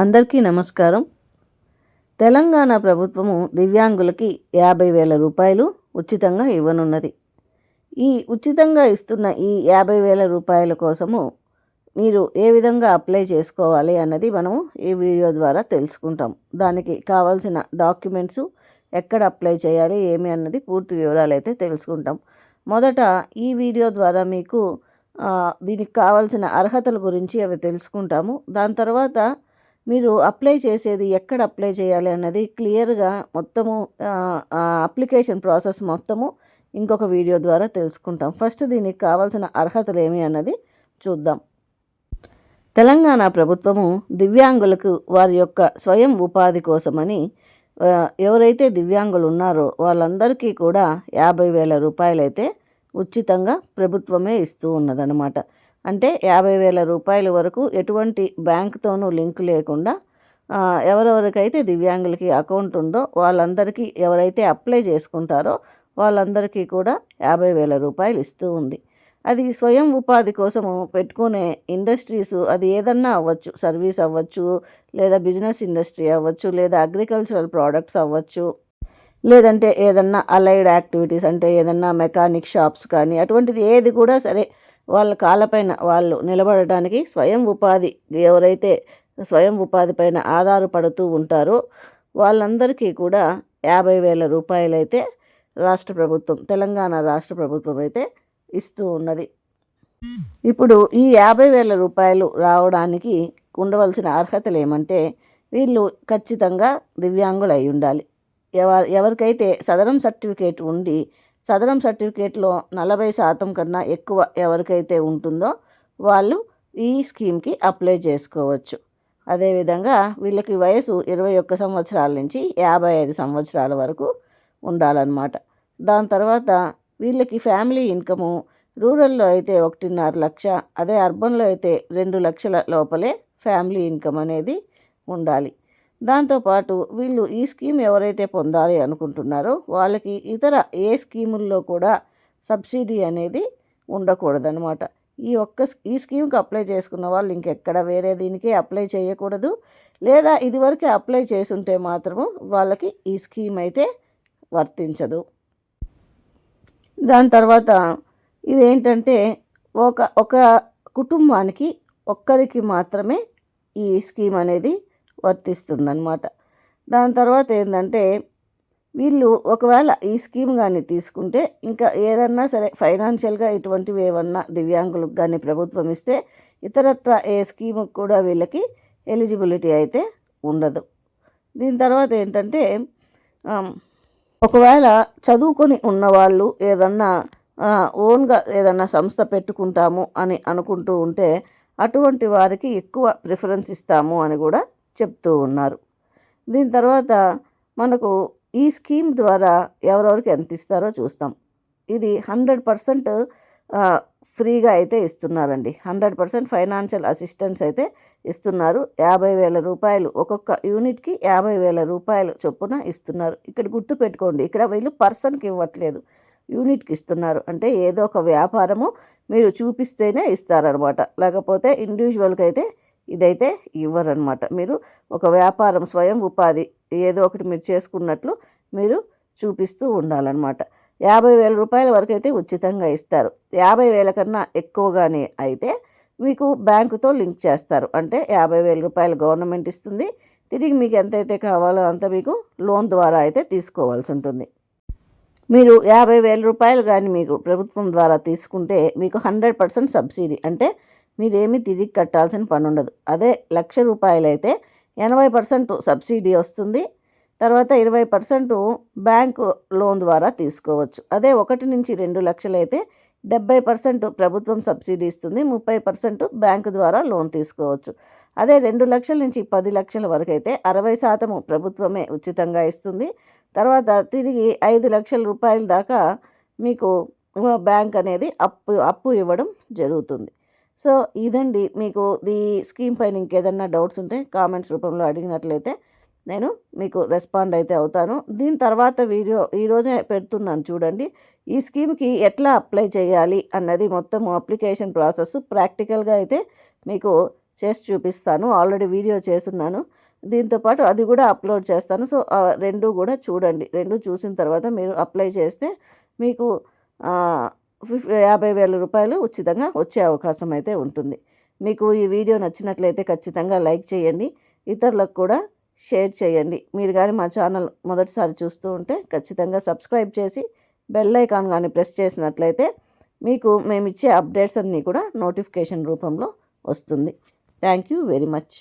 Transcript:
అందరికీ నమస్కారం. తెలంగాణ ప్రభుత్వము దివ్యాంగులకి యాభై వేల రూపాయలు ఉచితంగా ఇవ్వనున్నది. ఈ ఉచితంగా ఇస్తున్న ఈ యాభై వేల రూపాయల కోసము మీరు ఏ విధంగా అప్లై చేసుకోవాలి అన్నది మనము ఈ వీడియో ద్వారా తెలుసుకుంటాం. దానికి కావాల్సిన డాక్యుమెంట్స్ ఎక్కడ అప్లై చేయాలి ఏమి అన్నది పూర్తి వివరాలు అయితే తెలుసుకుంటాం. మొదట ఈ వీడియో ద్వారా మీకు దీనికి కావాల్సిన అర్హతల గురించి అవి తెలుసుకుంటాము. దాని తర్వాత మీరు అప్లై చేసేది ఎక్కడ అప్లై చేయాలి అన్నది క్లియర్గా మొత్తము అప్లికేషన్ ప్రాసెస్ మొత్తము ఇంకొక వీడియో ద్వారా తెలుసుకుంటాం. ఫస్ట్ దీనికి కావాల్సిన అర్హతలు ఏమి అన్నది చూద్దాం. తెలంగాణ ప్రభుత్వము దివ్యాంగులకు వారి యొక్క స్వయం ఉపాధి కోసమని ఎవరైతే దివ్యాంగులు ఉన్నారో వాళ్ళందరికీ కూడా యాభై వేల రూపాయలైతే ఉచితంగా ప్రభుత్వమే ఇస్తూ ఉన్నదన్నమాట. అంటే యాభై వేల రూపాయల వరకు ఎటువంటి బ్యాంకుతోనూ లింక్ లేకుండా ఎవరెవరికైతే దివ్యాంగులకి అకౌంట్ ఉందో వాళ్ళందరికీ ఎవరైతే అప్లై చేసుకుంటారో వాళ్ళందరికీ కూడా యాభై వేల రూపాయలు ఇస్తూ ఉంది. అది స్వయం ఉపాధి కోసము పెట్టుకునే ఇండస్ట్రీస్ అది ఏదన్నా అవ్వచ్చు. సర్వీస్ అవ్వచ్చు లేదా బిజినెస్ ఇండస్ట్రీ అవ్వచ్చు లేదా అగ్రికల్చరల్ ప్రోడక్ట్స్ అవ్వచ్చు లేదంటే ఏదన్నా అలైడ్ యాక్టివిటీస్ అంటే ఏదన్నా మెకానిక్ షాప్స్ కానీ అటువంటిది ఏది కూడా సరే వాళ్ళ కాళ్ళపైన వాళ్ళు నిలబడటానికి స్వయం ఉపాధి ఎవరైతే స్వయం ఉపాధి పైన ఆధారపడుతూ ఉంటారో వాళ్ళందరికీ కూడా యాభై వేల రూపాయలైతే రాష్ట్ర ప్రభుత్వం తెలంగాణ రాష్ట్ర ప్రభుత్వం అయితే ఇస్తూ ఉన్నది. ఇప్పుడు ఈ యాభై వేల రూపాయలు రావడానికి ఉండవలసిన అర్హతలు ఏమంటే వీళ్ళు ఖచ్చితంగా దివ్యాంగులు అయి ఉండాలి. ఎవ ఎవరికైతే సదరం సర్టిఫికేట్ ఉండి సదరం సర్టిఫికేట్లో నలభై శాతం కన్నా ఎక్కువ ఎవరికైతే ఉంటుందో వాళ్ళు ఈ స్కీమ్కి అప్లై చేసుకోవచ్చు. అదేవిధంగా వీళ్ళకి వయసు ఇరవై ఒక్క సంవత్సరాల నుంచి యాభై ఐదు సంవత్సరాల వరకు ఉండాలన్నమాట. దాని తర్వాత వీళ్ళకి ఫ్యామిలీ ఇన్కము రూరల్లో అయితే ఒకటిన్నర లక్ష అదే అర్బన్లో అయితే రెండు లక్షల లోపలే ఫ్యామిలీ ఇన్కమ్ అనేది ఉండాలి. దాంతోపాటు వీళ్ళు ఈ స్కీమ్ ఎవరైతే పొందాలి అనుకుంటున్నారో వాళ్ళకి ఇతర ఏ స్కీముల్లో కూడా సబ్సిడీ అనేది ఉండకూడదనమాట ఈ ఒక్క ఈ స్కీమ్కి అప్లై చేసుకున్న వాళ్ళు ఇంకెక్కడ వేరే దీనికి అప్లై చేయకూడదు. లేదా ఇదివరకే అప్లై చేసుంటే మాత్రము వాళ్ళకి ఈ స్కీమ్ అయితే వర్తించదు. దాని తర్వాత ఇదేంటంటే ఒక ఒక కుటుంబానికి ఒక్కరికి మాత్రమే ఈ స్కీమ్ అనేది వర్తిస్తుందన్నమాట. దాని తర్వాత ఏంటంటే వీళ్ళు ఒకవేళ ఈ స్కీమ్ కానీ తీసుకుంటే ఇంకా ఏదన్నా సరే ఫైనాన్షియల్గా ఇటువంటివి ఏమన్నా దివ్యాంగులకు కానీ ప్రభుత్వం ఇస్తే ఇతరత్ర ఏ స్కీముకు కూడా వీళ్ళకి ఎలిజిబిలిటీ అయితే ఉండదు. దీని తర్వాత ఏంటంటే ఒకవేళ చదువుకొని ఉన్నవాళ్ళు ఏదన్నా ఓన్గా ఏదన్నా సంస్థ పెట్టుకుంటాము అని అనుకుంటూ ఉంటే అటువంటి వారికి ఎక్కువ ప్రిఫరెన్స్ ఇస్తాము అని కూడా చెప్తూ ఉన్నారు. దీని తర్వాత మనకు ఈ స్కీమ్ ద్వారా ఎవరెవరికి ఎంత ఇస్తారో చూస్తాం. ఇది హండ్రెడ్ పర్సెంట్ ఫ్రీగా అయితే ఇస్తున్నారండి. హండ్రెడ్ పర్సెంట్ ఫైనాన్షియల్ అసిస్టెన్స్ అయితే ఇస్తున్నారు. యాభై వేల రూపాయలు ఒక్కొక్క యూనిట్కి యాభై వేల రూపాయలు చొప్పున ఇస్తున్నారు. ఇక్కడ గుర్తుపెట్టుకోండి ఇక్కడ వీళ్ళు పర్సన్కి ఇవ్వట్లేదు. యూనిట్కి ఇస్తున్నారు. అంటే ఏదో ఒక వ్యాపారము మీరు చూపిస్తేనే ఇస్తారనమాట లేకపోతే ఇండివిజువల్కి అయితే ఇదైతే ఇవ్వరనమాట మీరు ఒక వ్యాపారం స్వయం ఉపాధి ఏదో ఒకటి మీరు చేసుకున్నట్లు మీరు చూపిస్తూ ఉండాలన్నమాట. యాభై వేల రూపాయల వరకు అయితే ఉచితంగా ఇస్తారు. యాభై వేల కన్నా ఎక్కువగానే అయితే మీకు బ్యాంకుతో లింక్ చేస్తారు. అంటే యాభై వేల రూపాయలు గవర్నమెంట్ ఇస్తుంది. తిరిగి మీకు ఎంతైతే కావాలో అంత మీకు లోన్ ద్వారా అయితే తీసుకోవాల్సి ఉంటుంది. మీరు యాభై వేల రూపాయలు కానీ మీకు ప్రభుత్వం ద్వారా తీసుకుంటే మీకు హండ్రెడ్ పర్సెంట్ సబ్సిడీ అంటే మీరేమీ తిరిగి కట్టాల్సిన పని ఉండదు అదే లక్ష రూపాయలైతే ఎనభై పర్సెంట్ సబ్సిడీ వస్తుంది. తర్వాత ఇరవై పర్సెంట్ బ్యాంకు లోన్ ద్వారా తీసుకోవచ్చు. అదే ఒకటి నుంచి రెండు లక్షలైతే డెబ్బై పర్సెంట్ ప్రభుత్వం సబ్సిడీ ఇస్తుంది. ముప్పై పర్సెంట్ బ్యాంకు ద్వారా లోన్ తీసుకోవచ్చు. అదే రెండు లక్షల నుంచి పది లక్షల వరకు అయితే అరవై శాతము ప్రభుత్వమే ఉచితంగా ఇస్తుంది. తర్వాత తిరిగి ఐదు లక్షల రూపాయల దాకా మీకు బ్యాంక్ అనేది అప్పు అప్పు ఇవ్వడం జరుగుతుంది. సో ఇదండి మీకు ఈ స్కీమ్ పైన ఇంకేదన్నా డౌట్స్ ఉంటే కామెంట్స్ రూపంలో అడిగినట్లయితే నేను మీకు రెస్పాండ్ అయితే అవుతాను. దీని తర్వాత వీడియో ఈరోజే పెడుతున్నాను చూడండి. ఈ స్కీమ్కి ఎట్లా అప్లై చేయాలి అన్నది మొత్తం అప్లికేషన్ ప్రాసెస్ ప్రాక్టికల్గా అయితే మీకు చేసి చూపిస్తాను. ఆల్రెడీ వీడియో చేస్తున్నాను. దీంతోపాటు అది కూడా అప్లోడ్ చేస్తాను. సో రెండు కూడా చూడండి. రెండు చూసిన తర్వాత మీరు అప్లై చేస్తే మీకు యాభై వేల రూపాయలు ఉచితంగా వచ్చే అవకాశం అయితే ఉంటుంది. మీకు ఈ వీడియో నచ్చినట్లయితే ఖచ్చితంగా లైక్ చేయండి ఇతరులకు కూడా షేర్ చేయండి. మీరు కానీ మా ఛానల్ మొదటిసారి చూస్తూ ఉంటే ఖచ్చితంగా సబ్స్క్రైబ్ చేసి బెల్ ఐకాన్ కానీ ప్రెస్ చేసినట్లయితే మీకు మేము ఇచ్చే అప్డేట్స్ అన్నీ కూడా నోటిఫికేషన్ రూపంలో వస్తుంది. Thank you very much.